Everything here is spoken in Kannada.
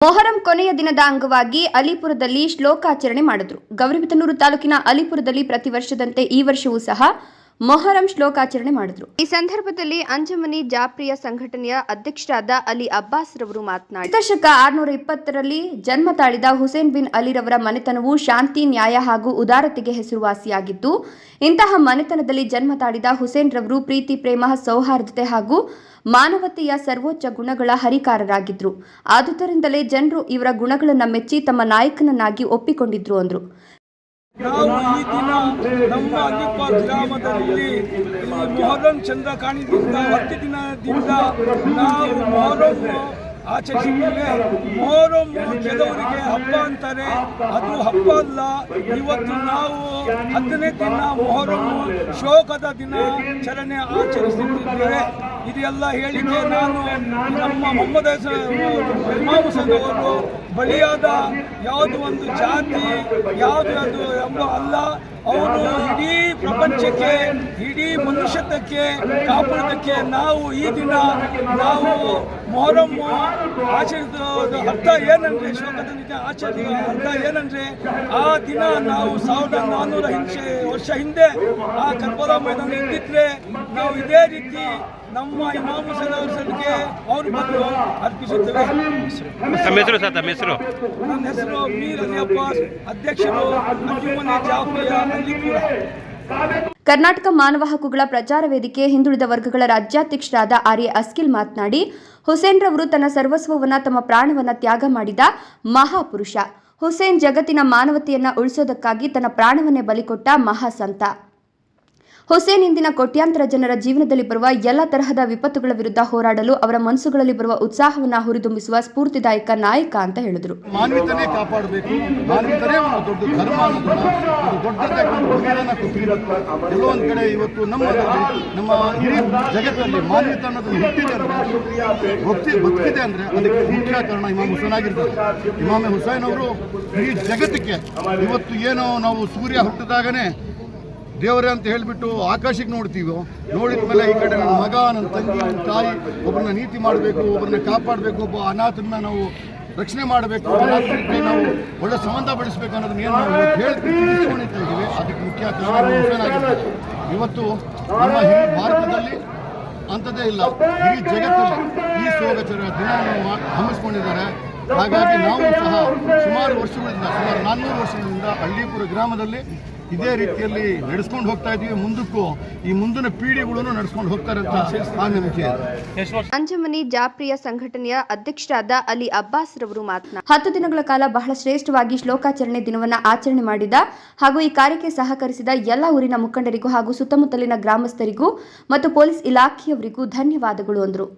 ಮೊಹರಂ ಕೊನೆಯ ದಿನದ ಅಂಗವಾಗಿ ಅಲಿಪುರದಲ್ಲಿ ಶ್ಲೋಕಾಚರಣೆ ಮಾಡಿದ್ರು. ಗೌರಿಬಿದನೂರು ತಾಲೂಕಿನ ಅಲಿಪುರದಲ್ಲಿ ಪ್ರತಿ ವರ್ಷದಂತೆ ಈ ವರ್ಷವೂ ಸಹ ಮೊಹರಂ ಶ್ಲೋಕಾಚರಣೆ ಮಾಡಿದ್ರು. ಈ ಸಂದರ್ಭದಲ್ಲಿ ಅಂಜಮನಿ ಜಾಪ್ರಿಯ ಸಂಘಟನೆಯ ಅಧ್ಯಕ್ಷರಾದ ಅಲಿ ಅಬ್ಬಾಸ್ ರವರು ಮಾತನಾಡಿ ದಶಕ ಆರ್ನೂರ ಇಪ್ಪತ್ತರಲ್ಲಿ ಜನ್ಮ ತಾಳಿದ ಹುಸೇನ್ ಬಿನ್ ಅಲಿರವರ ಮನೆತನವು ಶಾಂತಿ ನ್ಯಾಯ ಹಾಗೂ ಉದಾರತೆಗೆ ಹೆಸರುವಾಸಿಯಾಗಿದ್ದು ಇಂತಹ ಮನೆತನದಲ್ಲಿ ಜನ್ಮ ತಾಳಿದ ಹುಸೇನ್ ರವರು ಪ್ರೀತಿ ಪ್ರೇಮ ಸೌಹಾರ್ದತೆ ಹಾಗೂ ಮಾನವತೆಯ ಸರ್ವೋಚ್ಚ ಗುಣಗಳ ಹರಿಕಾರರಾಗಿದ್ರು. ಆದುದರಿಂದಲೇ ಜನರು ಇವರ ಗುಣಗಳನ್ನು ಮೆಚ್ಚಿ ತಮ್ಮ ನಾಯಕನನ್ನಾಗಿ ಒಪ್ಪಿಕೊಂಡಿದ್ರು ಅಂದ್ರು. ನಾವು ಈ ದಿನ ನಮ್ಮ ಅಲಿಪ ಗ್ರಾಮದಲ್ಲಿ ಮೊಹರಂ ಚಂದ್ರ ಕಾಣಿದಿಂದ ಹತ್ತು ದಿನದಿಂದ ನಾವು ಮೊಹರಂ ಆಚರಿಸಿದ್ದೇವೆ ಮೊಹರಂ ಕೆಲವರಿಗೆ ಹಬ್ಬ ಅಂತಾರೆ. ಅದು ಹಬ್ಬ ಅಲ್ಲ, ಇವತ್ತು ನಾವು ಹತ್ತನೇ ದಿನ ಮೊಹರಂ ಶೋಕದ ದಿನಾಚರಣೆ ಆಚರಿಸುತ್ತಿದ್ದೇವೆ. ಇದೆಲ್ಲ ಹೇಳಿಕೆ ನಾನು ನಮ್ಮ ಮೊಹಮ್ಮದ ಅವರು ಬಲಿಯಾದ ಯಾವುದು ಒಂದು ಜಾತಿ, ಯಾವುದು ಅದು ಎಂಬ ಅಲ್ಲ. ಅವರು ಇಡೀ ಪ್ರಪಂಚಕ್ಕೆ ಇಡೀ ಮನುಷ್ಯತ್ವಕ್ಕೆ ಕಾಪಾಡೋದಕ್ಕೆ ನಾವು ಈ ದಿನ ನಾವು ಮೊಹರಂ ಆಚರಿಸೋದು ಅರ್ಥ ಏನಂದ್ರೆ ಶೋಕದ ದಿನ ಆಚರಿಸುವ ಅರ್ಥ ಏನಂದ್ರೆ ಆ ದಿನ ನಾವು ಸಾವಿರದ ನಾನ್ನೂರ ಹಿಂಸೆ ವರ್ಷ ಹಿಂದೆ ಆ ಕರ್ಬಲ ಮೈದಾನ ಇದ್ದಿದ್ರೆ ನಾವು ಇದೇ ರೀತಿ ನಮ್ಮ ಇಮಾಮು ಹುಸೇನ್ ಅವ್ರ ಬಂದು ಅರ್ಪಿಸುತ್ತೇವೆ. ತಮ್ಮ ಹೆಸರು ಸರ್ ತಮ್ಮ ಹೆಸರು? ನನ್ನ ಹೆಸರು ಮೀರ್ ಅಬ್ಬಾಸ್ ಅಧ್ಯಕ್ಷರು ಅಂಜುಮನೆ ಜಾಫಿಯ ಅಲಿಪುರ ಕರ್ನಾಟಕ ಮಾನವ ಹಕ್ಕುಗಳ ಪ್ರಚಾರ ವೇದಿಕೆ ಹಿಂದುಳಿದ ವರ್ಗಗಳ ರಾಜ್ಯಾಧ್ಯಕ್ಷರಾದ ಆರ್ಯ ಅಸ್ಕಿಲ್ ಮಾತನಾಡಿ ಹುಸೇನ್ ರವರು ತನ್ನ ಸರ್ವಸ್ವವನ್ನ ತಮ್ಮ ಪ್ರಾಣವನ್ನ ತ್ಯಾಗ ಮಾಡಿದ ಮಹಾಪುರುಷ. ಹುಸೇನ್ ಜಗತ್ತಿನ ಮಾನವತೆಯನ್ನ ಉಳಿಸೋದಕ್ಕಾಗಿ ತನ್ನ ಪ್ರಾಣವನ್ನೇ ಬಲಿಕೊಟ್ಟ ಮಹಾಸಂತ. ಹುಸೇನ್ ಇಂದಿನ ಕೋಟ್ಯಾಂತರ ಜನರ ಜೀವನದಲ್ಲಿ ಬರುವ ಎಲ್ಲ ತರಹದ ವಿಪತ್ತುಗಳ ವಿರುದ್ಧ ಹೋರಾಡಲು ಅವರ ಮನಸ್ಸುಗಳಲ್ಲಿ ಬರುವ ಉತ್ಸಾಹವನ್ನ ಹುರಿದುಂಬಿಸುವ ಸ್ಫೂರ್ತಿದಾಯಕ ನಾಯಕ ಅಂತ ಹೇಳಿದರು. ಕಾಪಾಡಬೇಕು. ಇವತ್ತು ಇಮಾಮ್ ಹುಸೇನ್ ಅವರು ಇಡೀ ಜಗತ್ತಿಗೆ ಇವತ್ತು ಏನೋ ನಾವು ಸೂರ್ಯ ಹುಟ್ಟಿದಾಗನೇ ದೇವರೇ ಅಂತ ಹೇಳಿಬಿಟ್ಟು ಆಕಾಶಕ್ಕೆ ನೋಡ್ತೀವಿ, ನೋಡಿದ ಮೇಲೆ ಈ ಕಡೆ ನನ್ನ ಮಗ, ನನ್ನ ತಂಗಿ, ನನ್ನ ತಾಯಿ ಒಬ್ಬರನ್ನ ನೀತಿ ಮಾಡಬೇಕು, ಒಬ್ಬರನ್ನ ಕಾಪಾಡಬೇಕು, ಒಬ್ಬ ಅನಾಥನ್ನ ನಾವು ರಕ್ಷಣೆ ಮಾಡಬೇಕು ಅನಾಥರಿಗೆ ನಾವು ಒಳ್ಳೆ ಸಂಬಂಧ ಬೆಳೆಸಬೇಕು ಅನ್ನೋದನ್ನ ಏನು ನಾವು ಹೇಳ್ತೀವಿ ಹೇಳಿ ತಿಳಿಸ್ಕೊಂಡಿರ್ತಾ ಇದ್ದೀವಿ. ಅದಕ್ಕೆ ಮುಖ್ಯ ಕಾರಣ ಇವತ್ತು ನಮ್ಮ ಭಾರತದಲ್ಲಿ ಅಂಥದ್ದೇ ಇಲ್ಲ. ಈ ಜಗತ್ತಲ್ಲಿ ಈ ಸೋಗಚರ ದಿನ ಹಮ್ಮಿಸ್ಕೊಂಡಿದ್ದಾರೆ. ಹಾಗಾಗಿ ನಾವು ಸಹ ಸುಮಾರು ವರ್ಷಗಳಿಂದ, ಸುಮಾರು ನಾನ್ನೂರು ವರ್ಷಗಳಿಂದ ಹಳ್ಳಿಪುರ ಗ್ರಾಮದಲ್ಲಿ ಇದೇ ರೀತಿಯಲ್ಲಿ ನಡೆಸ್ಕೊಂಡು ಹೋಗ್ತಾ ಇದೀವಿ ಮುಂದಕ್ಕೂ. ಈ ಮುಂದಿನ ಪೀಳಿಗೆಗಳನ್ನು ನಡೆಸ್ಕೊಂಡು ಹೋಗ್ತಾರೆ ಅಂತ ಆ ನಂಬಿಕೆ. ಅಂಜಮನಿ ಜಾಪ್ರಿಯ ಸಂಘಟನೆಯ ಅಧ್ಯಕ್ಷರಾದ ಅಲಿ ಅಬ್ಬಾಸ್ ರವರು ಮಾತನಾಡಿ ಹತ್ತು ದಿನಗಳ ಕಾಲ ಬಹಳ ಶ್ರೇಷ್ಠವಾಗಿ ಶ್ಲೋಕಾಚರಣೆ ದಿನವನ್ನ ಆಚರಣೆ ಮಾಡಿದ ಹಾಗೂ ಈ ಕಾರ್ಯಕ್ಕೆ ಸಹಕರಿಸಿದ ಎಲ್ಲ ಊರಿನ ಮುಖಂಡರಿಗೂ ಹಾಗೂ ಸುತ್ತಮುತ್ತಲಿನ ಗ್ರಾಮಸ್ಥರಿಗೂ ಮತ್ತು ಪೊಲೀಸ್ ಇಲಾಖೆಯವರಿಗೂ ಧನ್ಯವಾದಗಳು ಅಂದರು.